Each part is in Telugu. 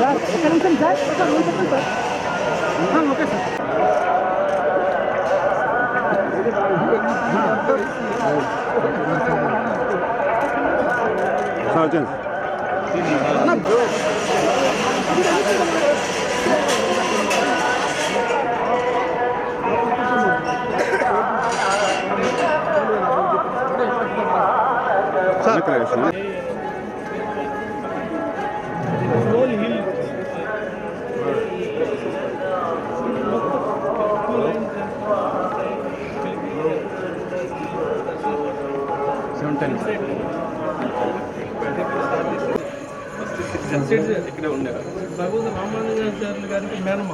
సార్ ఒక నిమిషం సార్ సార్ మీరు చెప్పండి సార్ ఆ, ఓకే సార్ Sergeant. ఇక్కడే ఉండేవారు భగవంతు రామానుజాచార్యులు గారికి మేనమ్మ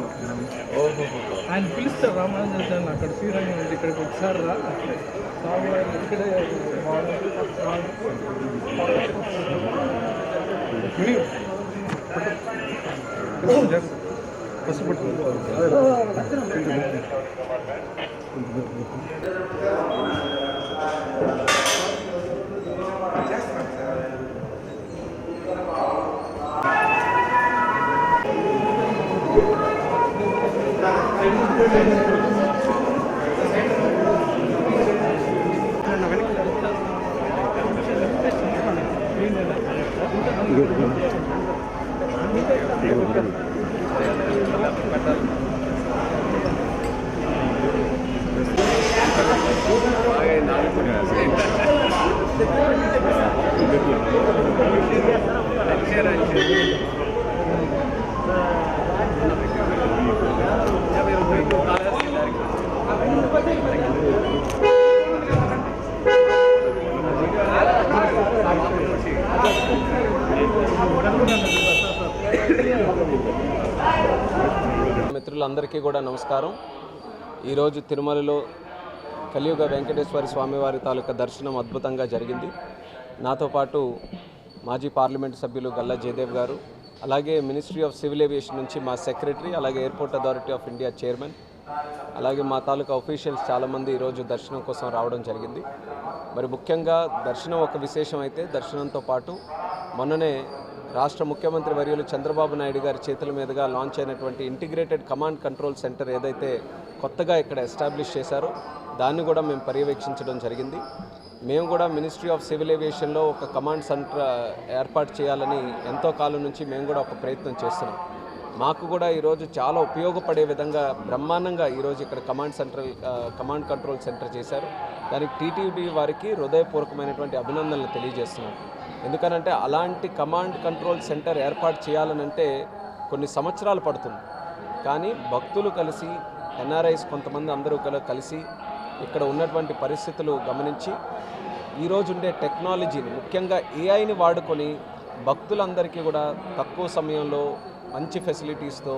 ఓహో ఆయన పిలుస్తారు రామానుజాచార్యులు అక్కడ శ్రీరంగం ఉంది ఇక్కడికి ఒకసారి రా స్వామివారు ఇక్కడే నాలుగు మిత్రులందరికీ కూడా నమస్కారం. ఈరోజు తిరుమలలో కలియుగ వెంకటేశ్వర స్వామివారి తాలూకా దర్శనం అద్భుతంగా జరిగింది. నాతో పాటు మాజీ పార్లమెంట్ సభ్యులు గల్లా జయదేవ్ గారు అలాగే మినిస్ట్రీ ఆఫ్ సివిల్ ఏవియేషన్ నుంచి మా సెక్రటరీ అలాగే airport authority of India chairman అలాగే మా తాలూకా అఫీషియల్స్ చాలామంది ఈరోజు దర్శనం కోసం రావడం జరిగింది. మరి ముఖ్యంగా దర్శనం ఒక విశేషం అయితే దర్శనంతో పాటు మొన్ననే రాష్ట్ర ముఖ్యమంత్రి వర్యులు చంద్రబాబు నాయుడు గారి చేతుల మీదుగా లాంచ్ అయినటువంటి ఇంటిగ్రేటెడ్ కమాండ్ కంట్రోల్ సెంటర్ ఏదైతే కొత్తగా ఇక్కడ ఎస్టాబ్లిష్ చేశారో దాన్ని కూడా మేము పర్యవేక్షించడం జరిగింది. మేము కూడా మినిస్ట్రీ ఆఫ్ సివిల్ ఏవియేషన్లో ఒక కమాండ్ సెంటర్ ఏర్పాటు చేయాలని ఎంతో కాలం నుంచి మేము కూడా ఒక ప్రయత్నం చేస్తున్నాం. మాకు కూడా ఈరోజు చాలా ఉపయోగపడే విధంగా బ్రహ్మాండంగా ఈరోజు ఇక్కడ command central command control centre చేశారు. దానికి టీటీడీ వారికి హృదయపూర్వకమైనటువంటి అభినందనలు తెలియజేస్తున్నాను ఎందుకనంటే అలాంటి కమాండ్ కంట్రోల్ సెంటర్ ఏర్పాటు చేయాలనంటే కొన్ని సంవత్సరాలు పడుతుంది. కానీ భక్తులు కలిసి ఎన్ఆర్ఐస్ కొంతమంది అందరూ కల- కలిసి ఇక్కడ ఉన్నటువంటి పరిస్థితులు గమనించి ఈరోజు ఉండే టెక్నాలజీని ముఖ్యంగా ఏఐని వాడుకొని భక్తులందరికీ కూడా తక్కువ సమయంలో మంచి ఫెసిలిటీస్తో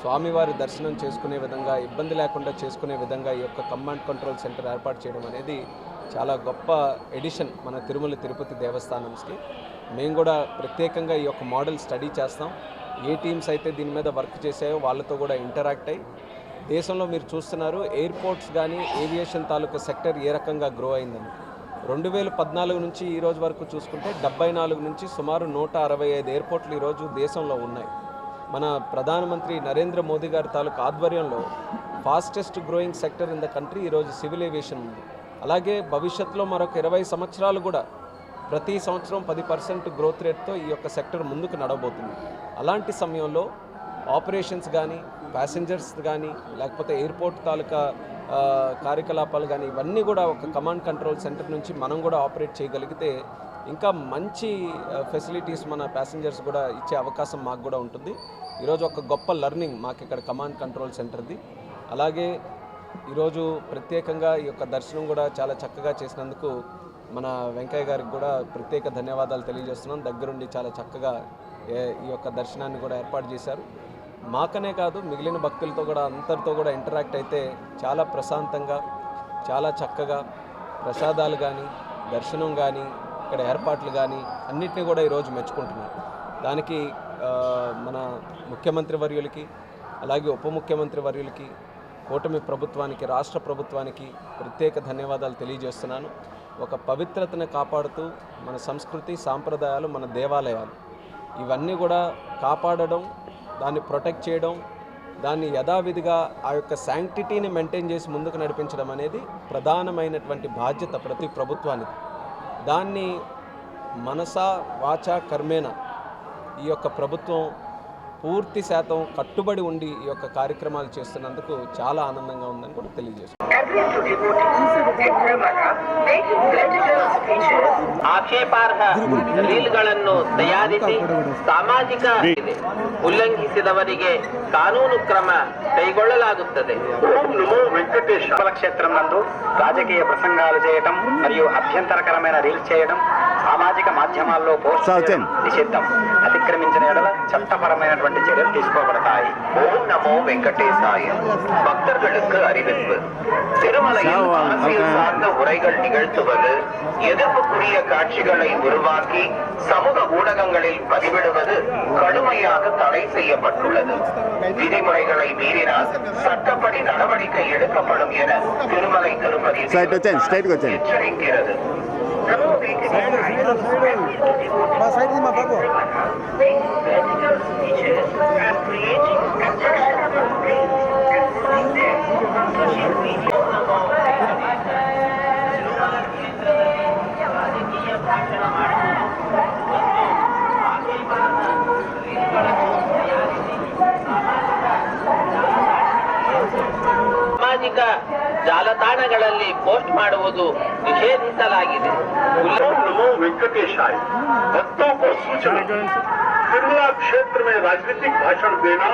స్వామివారి దర్శనం చేసుకునే విధంగా ఇబ్బంది లేకుండా చేసుకునే విధంగా ఈ యొక్క కమాండ్ కంట్రోల్ సెంటర్ ఏర్పాటు చేయడం అనేది చాలా గొప్ప ఎడిషన్ మన తిరుమల తిరుపతి దేవస్థానంకి. మేము కూడా ప్రత్యేకంగా ఈ యొక్క మోడల్ స్టడీ చేస్తాం. ఏ టీమ్స్ అయితే దీని మీద వర్క్ చేసాయో వాళ్ళతో కూడా ఇంటరాక్ట్ అయ్యి దేశంలో మీరు చూస్తున్నారు ఎయిర్పోర్ట్స్ కానీ ఏవియేషన్ తాలూకా సెక్టర్ ఏ రకంగా గ్రో అయిందని. రెండు వేల పద్నాలుగు నుంచి ఈ రోజు వరకు చూసుకుంటే డెబ్బై నాలుగు నుంచి సుమారు నూట అరవై ఐదు ఎయిర్పోర్ట్లు ఈరోజు దేశంలో ఉన్నాయి. మన ప్రధానమంత్రి నరేంద్ర మోదీ గారి తాలూకు ఆధ్వర్యంలో fastest growing sector in the country ఈరోజు సివిల్ ఏవియేషన్ ఉంది. అలాగే భవిష్యత్తులో మరొక ఇరవై సంవత్సరాలు కూడా ప్రతి సంవత్సరం పది పర్సెంట్ గ్రోత్ రేట్తో ఈ యొక్క సెక్టర్ ముందుకు నడవబోతుంది. అలాంటి సమయంలో ఆపరేషన్స్ కానీ ప్యాసింజర్స్ కానీ లేకపోతే ఎయిర్పోర్ట్ తాలూకా కార్యకలాపాలు కానీ ఇవన్నీ కూడా ఒక కమాండ్ కంట్రోల్ సెంటర్ నుంచి మనం కూడా ఆపరేట్ చేయగలిగితే ఇంకా మంచి ఫెసిలిటీస్ మన ప్యాసింజర్స్ కూడా ఇచ్చే అవకాశం మాకు కూడా ఉంటుంది. ఈరోజు ఒక గొప్ప లెర్నింగ్ మాకు ఇక్కడ కమాండ్ కంట్రోల్ సెంటర్ది అలాగే ఈరోజు ప్రత్యేకంగా ఈ యొక్క దర్శనం కూడా చాలా చక్కగా చేసినందుకు మన వెంకయ్య గారికి కూడా ప్రత్యేక ధన్యవాదాలు తెలియజేస్తున్నాం. దగ్గరుండి చాలా చక్కగా ఏ- ఈ యొక్క దర్శనాన్ని కూడా ఏర్పాటు చేశారు. మాకనే కాదు మిగిలిన భక్తులతో కూడా అందరితో కూడా ఇంటరాక్ట్ అయితే చాలా ప్రశాంతంగా చాలా చక్కగా ప్రసాదాలు కానీ దర్శనం కానీ ఇక్కడ ఏర్పాట్లు కానీ అన్నిటినీ కూడా ఈరోజు మెచ్చుకుంటున్నారు. దానికి మన ముఖ్యమంత్రి వర్యులకి అలాగే ఉప ముఖ్యమంత్రి వర్యులకి కూటమి ప్రభుత్వానికి రాష్ట్ర ప్రభుత్వానికి ప్రత్యేక ధన్యవాదాలు తెలియజేస్తున్నాను. ఒక పవిత్రతను కాపాడుతూ మన సంస్కృతి సాంప్రదాయాలు మన దేవాలయాలు ఇవన్నీ కూడా కాపాడడం దాన్ని ప్రొటెక్ట్ చేయడం దాన్ని యథావిధిగా ఆ యొక్క శాంక్టిటీని మెయింటైన్ చేసి ముందుకు నడిపించడం అనేది ప్రధానమైనటువంటి బాధ్యత ప్రతి ప్రభుత్వానికి దాన్ని మనసా వాచ కర్మేన? ఈ యొక్క ప్రభుత్వం పూర్తి శాతం కట్టుబడి ఉండి ఈ యొక్క కార్యక్రమాలు చేస్తున్నందుకు చాలా ఆనందంగా ఉందని కూడా తెలియజేస్తున్నాను ಆಕ್ಷೇಪಾರ್ಹ ರೀಲ್ಗಳನ್ನು ತಯಾರಿಸಿ ಸಾಮಾಜಿಕ ಉಲ್ಲಂಘಿಸಿದವರಿಗೆ ಕಾನೂನು ಕ್ರಮ ಕೈಗೊಳ್ಳಲಾಗುತ್ತದೆ ఓం నమో వెంకటేశ క్షేత్రం నందు రాజకీయ ప్రసంగాలు చేయటం మరియు అభ్యంతరకరమైన రీల్స్ చేయడం సామాజిక మాధ్యమాల్లో పోస్ట్ చేయడం నిషిద్ధం అతిక్రమించిన ఎడల చట్టపరమైనటువంటి చర్యలు తీసుకోబడతాయి ஓம் நமோ வெங்கடேசாய பக்தர்களுக்கு அறிவிப்பு திருமலையில் அரசியல் சார்ந்த உரைகள் நிகழ்த்துவது எதிர்ப்புக்குரிய காட்சிகளை உருவாக்கி சமூக ஊடகங்களில் பதிவிடுவது கடுமையாக தடை செய்யப்பட்டுள்ளது. விதிமுறைகளை மீறினால் சட்டப்படி நடவடிக்கை எடுக்கப்படும் என Thirumalai Tirupati எச்சரிக்கிறது. Mas aí de uma bagulho. ಸಾಮಾಜಿಕ ಜಾಲತಾಣಗಳಲ್ಲಿ ಪೋಸ್ಟ್ ಮಾಡುವುದು ನಿಷೇಧಿಸಲಾಗಿದೆ ಉಲ್ಲ- ओम नमो वेंकटेशाय भक्तों को सूचना तिरुमला क्षेत्र में राजनीतिक भाषण देना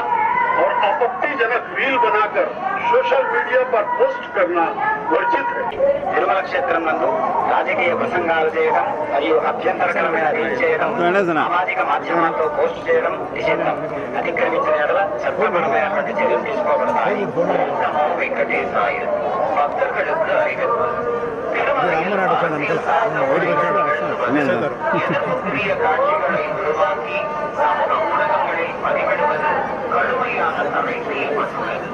और आपत्तिजनक रील बनाकर सोशल मीडिया पर पोस्ट करना वर्जित है తిరుమల క్షేత్రం నందు రాజకీయ ప్రసంగాలు చేయడం మరియు అభ్యంతరకరమైన రీల్ చేయడం సామాజిక మాధ్యమాల్లో పోస్ట్ చేయడం నిషిద్ధం అతిక్రమించిన ఎడల చట్టపరమైనటువంటి చర్యలు తీసుకోబడతాయి ஓம் நமோ வெங்கடேசாய பக்தர்களுக்கு அறிவிப்பு திருமலையில் அரசியல் சார்ந்த உரைகள் நிகழ்த்துவது, எதிர்ப்புக்குரிய காட்சிகளை உருவாக்கி சமூக ஊடகங்களில் பதிவிடுவது கடுமையாக தடை செய்யப்பட்டுள்ளது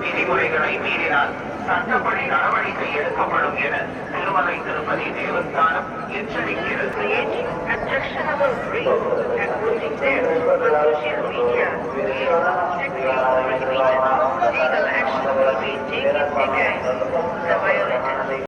விதிமுறைகளை மீறினால் சட்டப்படி நடவடிக்கை எடுக்கப்படும் என Thirumalai Tirupati Devasthanam எச்சரிக்கிறது Legal action will be taken against the violators.